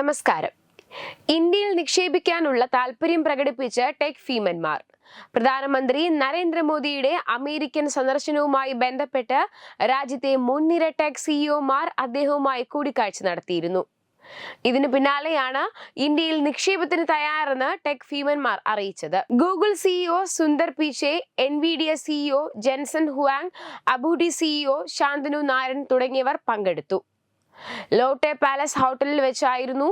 നമസ്കാരം. ഇന്ത്യയിൽ നിക്ഷേപിക്കാനുള്ള താല്പര്യം പ്രകടിപ്പിച്ച ടെക് ഫീമന്മാർ പ്രധാനമന്ത്രി നരേന്ദ്രമോദിയുടെ അമേരിക്കൻ സന്ദർശനവുമായി ബന്ധപ്പെട്ട് രാജ്യത്തെ മുൻനിര ടെക് സിഇഒമാർ അദ്ദേഹവുമായി കൂടിക്കാഴ്ച നടത്തിയിരുന്നു. ഇതിനു പിന്നാലെയാണ് ഇന്ത്യയിൽ നിക്ഷേപത്തിന് തയ്യാറെന്ന് ടെക് ഫീമന്മാർ അറിയിച്ചത്. ഗൂഗിൾ സിഇഒ സുന്ദർ പിച്ചെ എസ് CEO Jensen Huang അബൂഡി CEO Shantanu Narayen തുടങ്ങിയവർ പങ്കെടുത്തു. ലോട്ടെ പാലസ് ഹോട്ടലിൽ വെച്ചായിരുന്നു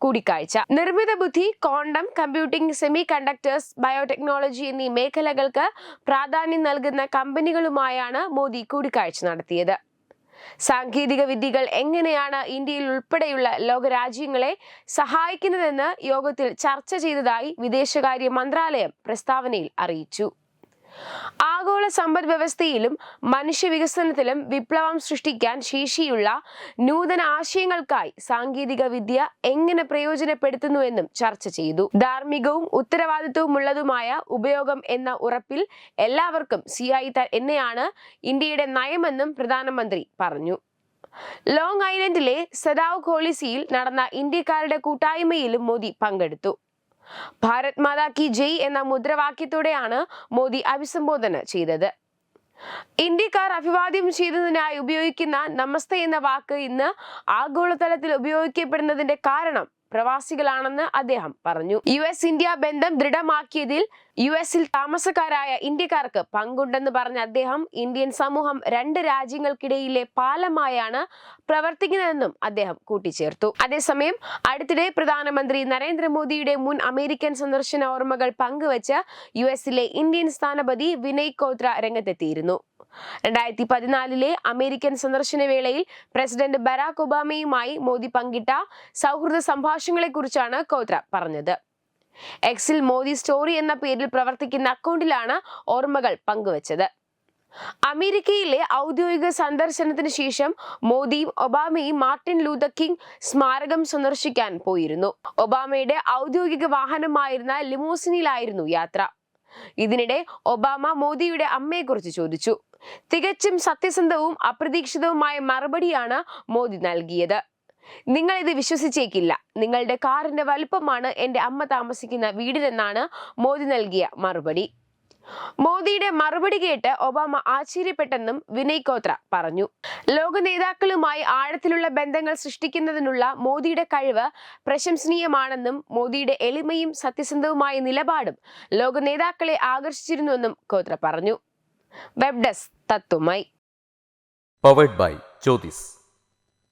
കൂടിക്കാഴ്ച. നിർമ്മിത ബുദ്ധി quantum computing semiconductors biotechnology എന്നീ മേഖലകൾക്ക് പ്രാധാന്യം നൽകുന്ന കമ്പനികളുമായാണ് മോദി കൂടിക്കാഴ്ച നടത്തിയത്. സാങ്കേതിക വിദ്യകൾ എങ്ങനെയാണ് ഇന്ത്യയിൽ ഉൾപ്പെടെയുള്ള ലോകരാജ്യങ്ങളെ സഹായിക്കുന്നതെന്ന് യോഗത്തിൽ ചർച്ച ചെയ്തതായി വിദേശകാര്യ മന്ത്രാലയം പ്രസ്താവനയിൽ അറിയിച്ചു. ആഗോള സമ്പദ് വ്യവസ്ഥയിലും മനുഷ്യ വികസനത്തിലും വിപ്ലവം സൃഷ്ടിക്കാൻ ശേഷിയുള്ള നൂതന ആശയങ്ങൾക്കായി സാങ്കേതിക വിദ്യ എങ്ങനെ പ്രയോജനപ്പെടുത്തുന്നുവെന്നും ചർച്ച ചെയ്തു. ധാർമ്മികവും ഉത്തരവാദിത്വമുള്ളതുമായ ഉപയോഗം എന്ന ഉറപ്പിൽ എല്ലാവർക്കും സിയായി എന്നെയാണ് ഇന്ത്യയുടെ നയമെന്നും പ്രധാനമന്ത്രി പറഞ്ഞു. ലോങ് ഐലൻഡിലെ സദാവ് കോളിസിയിൽ നടന്ന ഇന്ത്യക്കാരുടെ കൂട്ടായ്മയിലും മോദി പങ്കെടുത്തു. ഭാരത് മാതാ കി ജയ് എന്ന മുദ്രാവാക്യത്തോടെയാണ് മോദി അഭിസംബോധന ചെയ്തത്. ഇന്ത്യക്കാർ അഭിവാദ്യം ചെയ്തതിനായി ഉപയോഗിക്കുന്ന നമസ്തേ എന്ന വാക്ക് ഇന്ന് ആഗോളതലത്തിൽ ഉപയോഗിക്കപ്പെടുന്നതിന്റെ കാരണം പ്രവാസികളാണെന്ന് അദ്ദേഹം പറഞ്ഞു. യു എസ് ഇന്ത്യ ബന്ധം ദൃഢമാക്കിയതിൽ യു എസിൽ താമസക്കാരായ ഇന്ത്യക്കാർക്ക് പങ്കുണ്ടെന്ന് പറഞ്ഞ അദ്ദേഹം ഇന്ത്യൻ സമൂഹം രണ്ട് രാജ്യങ്ങൾക്കിടയിലെ പാലമായാണ് പ്രവർത്തിക്കുന്നതെന്നും അദ്ദേഹം കൂട്ടിച്ചേർത്തു. അതേസമയം അടുത്തിടെ പ്രധാനമന്ത്രി നരേന്ദ്രമോദിയുടെ മുൻ അമേരിക്കൻ സന്ദർശന ഓർമ്മകൾ പങ്കുവച്ച് യു എസിലെ ഇന്ത്യൻ സ്ഥാനപതി വിനയ് കോത്ര രംഗത്തെത്തിയിരുന്നു. രണ്ടായിരത്തി പതിനാലിലെ അമേരിക്കൻ സന്ദർശന വേളയിൽ പ്രസിഡന്റ് ബരാക് ഒബാമയുമായി മോദി പങ്കിട്ട സൗഹൃദ സംഭാഷണങ്ങളെക്കുറിച്ചാണ് കോത്ര പറഞ്ഞത്. എക്സിൽ മോദി സ്റ്റോറി എന്ന പേരിൽ പ്രവർത്തിക്കുന്ന അക്കൗണ്ടിലാണ് ഓർമ്മകൾ പങ്കുവച്ചത്. അമേരിക്കയിലെ ഔദ്യോഗിക സന്ദർശനത്തിന് ശേഷം മോദിയും ഒബാമയും മാർട്ടിൻ ലൂതർ കിങ് സ്മാരകം സന്ദർശിക്കാൻ പോയിരുന്നു. ഒബാമയുടെ ഔദ്യോഗിക വാഹനമായിരുന്ന ലിമോസിനിലായിരുന്നു യാത്ര. ഇതിനിടെ ഒബാമ മോദിയുടെ അമ്മയെക്കുറിച്ച് ചോദിച്ചു. തികച്ചും സത്യസന്ധവും അപ്രതീക്ഷിതവുമായ മറുപടിയാണ് മോദി നൽകിയത്. നിങ്ങൾ ഇത് വിശ്വസിച്ചേക്കില്ല. നിങ്ങളുടെ കാറിന്റെ വലുപ്പമാണ് എന്റെ അമ്മ താമസിക്കുന്ന വീടിനെന്നാണ് മോദി നൽകിയ മറുപടി. മോദിയുടെ മറുപടി കേട്ട് ഒബാമ ആശ്ചര്യപ്പെട്ടെന്നും വിനയ് കോത്ര പറഞ്ഞു. ലോക നേതാക്കളുമായി ആഴത്തിലുള്ള ബന്ധങ്ങൾ സൃഷ്ടിക്കുന്നതിനുള്ള മോദിയുടെ കഴിവ് പ്രശംസനീയമാണെന്നും മോദിയുടെ എളിമയും സത്യസന്ധവുമായ നിലപാടും ലോക നേതാക്കളെ ആകർഷിച്ചിരുന്നുവെന്നും കോത്ര പറഞ്ഞു. Web desk തത്വമായി by Jyothis